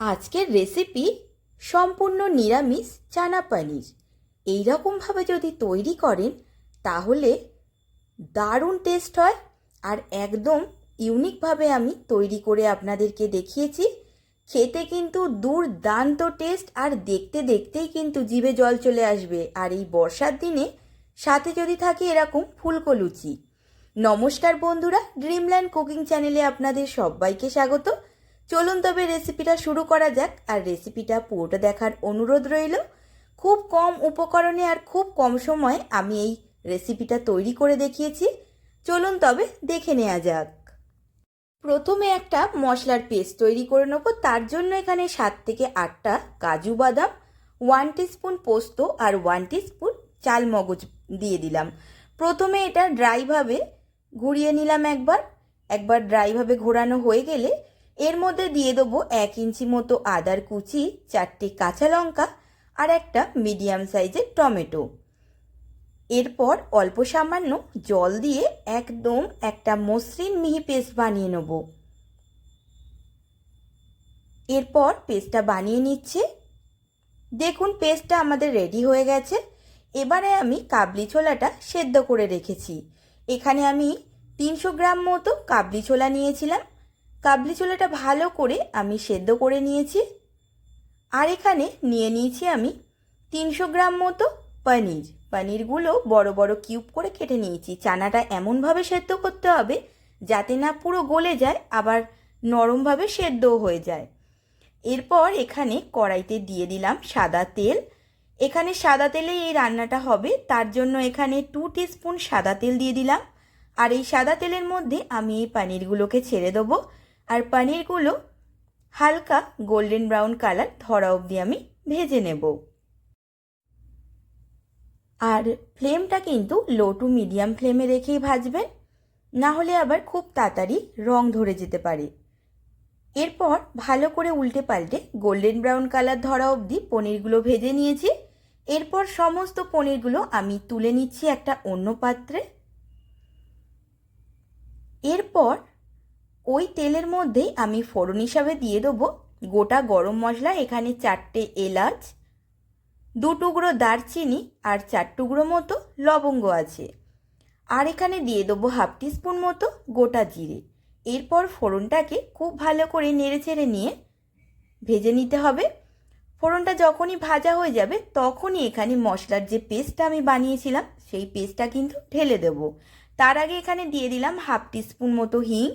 আজকের রেসিপি সম্পূর্ণ নিরামিষ চানা পানির। এই রকমভাবে যদি তৈরি করেন, তাহলে দারুণ টেস্ট হয় আর একদম ইউনিকভাবে আমি তৈরি করে আপনাদেরকে দেখিয়েছি। খেতে কিন্তু দুর্দান্ত টেস্ট আর দেখতে দেখতেই কিন্তু জিভে জল চলে আসবে। আর এই বর্ষার দিনে সাথে যদি থাকে এরকম ফুলকো লুচি। নমস্কার বন্ধুরা ড্রিমল্যান্ড কুকিং চ্যানেলে আপনাদের সবাইকে স্বাগত। চলুন তবে রেসিপিটা শুরু করা যাক। আর রেসিপিটা পুরোটা দেখার অনুরোধ রইল। খুব কম উপকরণে আর খুব কম সময়ে আমি এই রেসিপিটা তৈরি করে দেখিয়েছি। চলুন তবে দেখে নেওয়া যাক। প্রথমে একটা মশলার পেস্ট তৈরি করে নেব। তার জন্য এখানে সাত থেকে আটটা কাজু বাদাম ওয়ান স্পুন পোস্ত আর ওয়ান স্পুন চাল মগজ দিয়ে দিলাম। প্রথমে এটা ড্রাইভাবে ঘুরিয়ে নিলাম একবার। একবার ড্রাইভাবে ঘোরানো হয়ে গেলে এর মধ্যে দিয়ে দেবো এক ইঞ্চি মতো আদার কুচি, চারটি কাঁচা লঙ্কা আর একটা মিডিয়াম সাইজের টমেটো। এরপর অল্প সামান্য জল দিয়ে একদম একটা মসৃণ মিহি পেস্ট বানিয়ে নেব। এরপর পেস্টটা বানিয়ে নিচ্ছে। দেখুন, পেস্টটা আমাদের রেডি হয়ে গেছে। এবারে আমি কাবলি ছোলাটা সেদ্ধ করে রেখেছি। এখানে আমি তিনশো গ্রাম মতো কাবলি ছোলা নিয়েছিলাম। কাবলি ছোলাটা ভালো করে আমি সেদ্ধ করে নিয়েছি। আর এখানে নিয়ে নিয়েছি আমি তিনশো গ্রাম মতো পনির। পনিরগুলো বড় বড় কিউব করে কেটে নিয়েছি। চানাটা এমনভাবে সেদ্ধ করতে হবে যাতে না পুরো গলে যায়, আবার নরমভাবে সেদ্ধও হয়ে যায়। এরপর এখানে কড়াইতে দিয়ে দিলাম সাদা তেল। এখানে সাদা তেলে এই রান্নাটা হবে, তার জন্য এখানে টু স্পুন সাদা তেল দিয়ে দিলাম। আর এই সাদা তেলের মধ্যে আমি এই পনিরগুলোকে ছেড়ে দেবো। আর পনিরগুলো হালকা গোল্ডেন ব্রাউন কালার ধরা অবধি আমি ভেজে নেব। আর ফ্লেমটা কিন্তু লো টু মিডিয়াম ফ্লেমে রেখেই ভাজবেন, না হলে আবার খুব তাড়াতাড়ি রং ধরে যেতে পারে। এরপর ভালো করে উল্টে পাল্টে গোল্ডেন ব্রাউন কালার ধরা অবধি পনিরগুলো ভেজে নিয়েছি। এরপর সমস্ত পনিরগুলো আমি তুলে নিচ্ছি একটা অন্য পাত্রে। এরপর ওই তেলের মধ্যেই আমি ফোড়ন হিসাবে দিয়ে দেবো। গোটা গরম মশলা, এখানে চারটে এলাচ, দু টুকরো দারচিনি আর চার টুকরো মতো লবঙ্গ আছে। আর এখানে দিয়ে দেবো হাফ টিস্পুন মতো গোটা জিরে। এরপর ফোড়নটাকে খুব ভালো করে নেড়ে চেড়ে নিয়ে ভেজে নিতে হবে। ফোড়নটা যখনই ভাজা হয়ে যাবে, তখনই এখানে মশলার যে পেস্টটা আমি বানিয়েছিলাম, সেই পেস্টটা কিন্তু ঢেলে দেব। তার আগে এখানে দিয়ে দিলাম হাফ টিস্পুন মতো হিং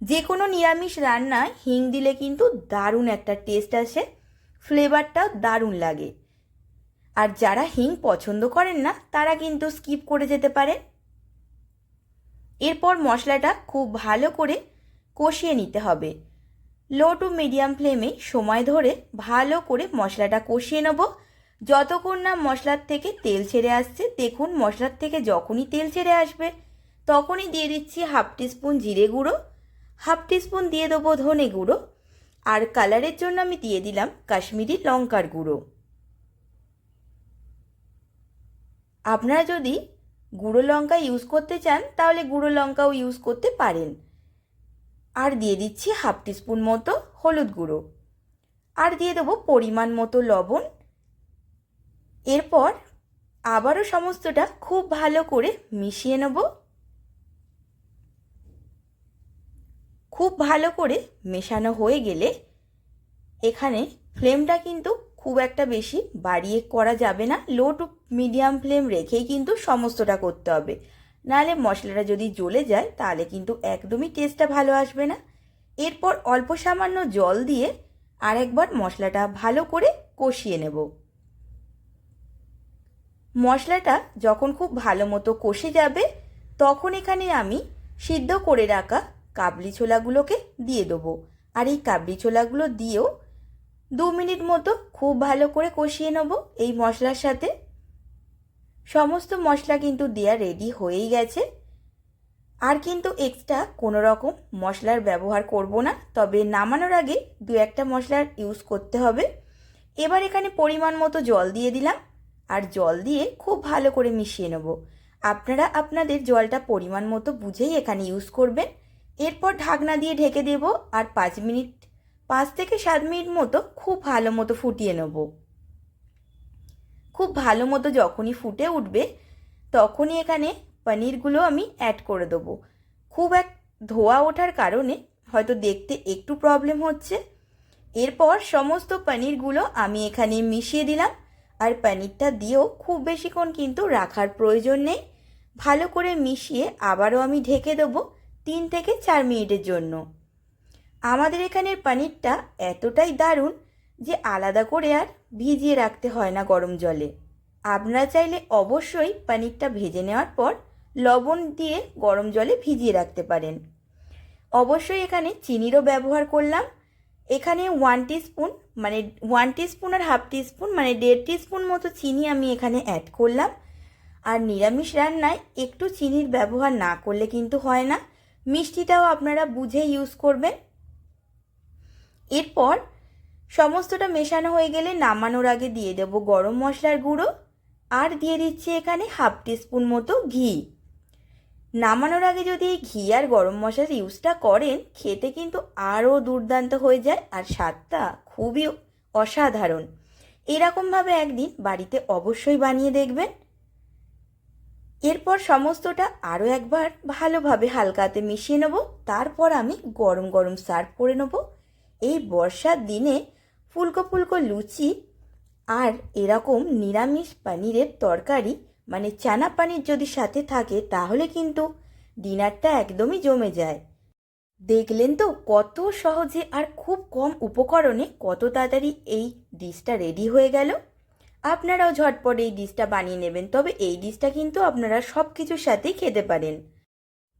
যে কোনো নিরামিষ রান্নায় হিং দিলে কিন্তু দারুণ একটা টেস্ট আসে ফ্লেভারটাও দারুণ লাগে। আর যারা হিং পছন্দ করেন না, তারা কিন্তু স্কিপ করে যেতে পারে এরপর মশলাটা খুব ভালো করে কষিয়ে নিতে হবে। লো টু মিডিয়াম ফ্লেমে সময় ধরে ভালো করে মশলাটা কষিয়ে নেব। যতক্ষণ না মশলার থেকে তেল ছেড়ে আসছে, দেখুন মশলার থেকে যখনই তেল ছেড়ে আসবে, তখনই দিয়ে দিচ্ছি হাফ টিস্পুন জিরে গুঁড়ো। হাফ টিস্পুন দিয়ে দেবো ধনে গুঁড়ো, আর কালারের জন্য আমি দিয়ে দিলাম কাশ্মীরি লঙ্কার গুঁড়ো। আপনারা যদি গুঁড়ো লঙ্কা ইউজ করতে চান, তাহলে গুঁড়ো লঙ্কাও ইউজ করতে পারেন। আর দিয়ে দিচ্ছি হাফ টিস্পুন মতো হলুদ গুঁড়ো। আর দিয়ে দেবো পরিমাণ মতো লবণ। এরপর আবারও সমস্তটা খুব ভালো করে মিশিয়ে নেব। খুব ভালো করে মেশানো হয়ে গেলে এখানে ফ্লেমটা কিন্তু খুব একটা বেশি বাড়িয়ে করা যাবে না। লো টু মিডিয়াম ফ্লেম রেখেই কিন্তু সমস্তটা করতে হবে। নাহলে মশলাটা যদি জ্বলে যায়, তাহলে কিন্তু একদমই টেস্টটা ভালো আসবে না। এরপর অল্প সামান্য জল দিয়ে আরেকবার মশলাটা ভালো করে কষিয়ে নেব। মশলাটা যখন খুব ভালো মতো কষে যাবে, তখন এখানে আমি সিদ্ধ করে রাখা কাবলি ছোলাগুলোকে দিয়ে দেবো। আর এই কাবলি ছোলাগুলো দিয়েও দু মিনিট মতো খুব ভালো করে কষিয়ে নেব এই মশলার সাথে। সমস্ত মশলা কিন্তু দেওয়া রেডি হয়েই গেছে। আর কিন্তু এক্সট্রা কোনো রকম মশলার ব্যবহার করব না, তবে নামানোর আগে দু একটা মশলার ইউজ করতে হবে। এবার এখানে পরিমাণ মতো জল দিয়ে দিলাম। আর জল দিয়ে খুব ভালো করে মিশিয়ে নেব। আপনারা আপনাদের জলটা পরিমাণ মতো বুঝেই এখানে ইউজ করবেন। এরপর ঢাকনা দিয়ে ঢেকে দেব আর পাঁচ মিনিট, পাঁচ থেকে সাত মিনিট মতো খুব ভালো মতো ফুটিয়ে নেব। খুব ভালো মতো যখনই ফুটে উঠবে, তখনই এখানে পনিরগুলো আমি অ্যাড করে দেবো। খুব এক ধোয়া ওঠার কারণে হয়তো দেখতে একটু প্রবলেম হচ্ছে। এরপর সমস্ত পনিরগুলো আমি এখানে মিশিয়ে দিলাম আর পনিরটা দিয়েও খুব বেশিক্ষণ কিন্তু রাখার প্রয়োজন নেই। ভালো করে মিশিয়ে আবারও আমি ঢেকে দেবো তিন থেকে চার মিনিটের জন্য। আমাদের এখানের পনিরটা এতটাই দারুণ যে আলাদা করে আর ভিজিয়ে রাখতে হয় না গরম জলে। আপনারা চাইলে অবশ্যই পানিরটা ভেজে নেওয়ার পর লবণ দিয়ে গরম জলে ভিজিয়ে রাখতে পারেন। অবশ্যই এখানে চিনিরও ব্যবহার করলাম। এখানে ওয়ান স্পুন মানে ওয়ান স্পুন আর হাফ স্পুন মানে দেড় স্পুন মতো চিনি আমি এখানে অ্যাড করলাম। আর নিরামিষ রান্নায় একটু চিনির ব্যবহার না করলে কিন্তু হয় না। মিষ্টিটাও আপনারা বুঝে ইউজ করবেন। এরপর সমস্তটা মেশানো হয়ে গেলে নামানোর আগে দিয়ে দেব গরম মশলার গুঁড়ো আর দিয়ে দিচ্ছি এখানে হাফ স্পুন মতো ঘি। নামানোর আগে যদি ঘি আর গরম মশলার ইউজটা করেন, খেতে কিন্তু আরও দুর্দান্ত হয়ে যায় আর স্বাদটা খুবই অসাধারণ। এরকমভাবে একদিন বাড়িতে অবশ্যই বানিয়ে দেখবেন। এরপর সমস্তটা আরও একবার ভালোভাবে হালকাতে মিশিয়ে নেব। তারপর আমি গরম গরম সার্ভ করে নেব। এই বর্ষার দিনে ফুলকো ফুলকো লুচি আর এরকম নিরামিষ পানিরের তরকারি মানে চানা পানির যদি সাথে থাকে, তাহলে কিন্তু ডিনারটা একদমই জমে যায়। দেখলেন তো কত সহজে আর খুব কম উপকরণে কত তাড়াতাড়ি এই ডিশটা রেডি হয়ে গেল। আপনারাও ঝটপট এই ডিশটা বানিয়ে নেবেন, তবে এই ডিশটা কিন্তু আপনারা সব কিছুর সাথেই খেতে পারেন।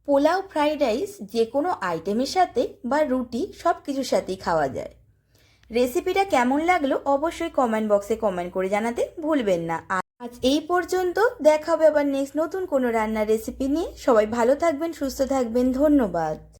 পোলাও, ফ্রাইড রাইস যে কোনো আইটেমের সাথে বা রুটি সব কিছুর সাথেই খাওয়া যায়। রেসিপিটা কেমন লাগল অবশ্যই কমেন্ট বক্সে কমেন্ট করে জানাতে ভুলবেন না। আজ এই পর্যন্ত, দেখা হবে আবার নেক্সট নতুন কোনো রান্নার রেসিপি নিয়ে। সবাই ভালো থাকবেন, সুস্থ থাকবেন, ধন্যবাদ।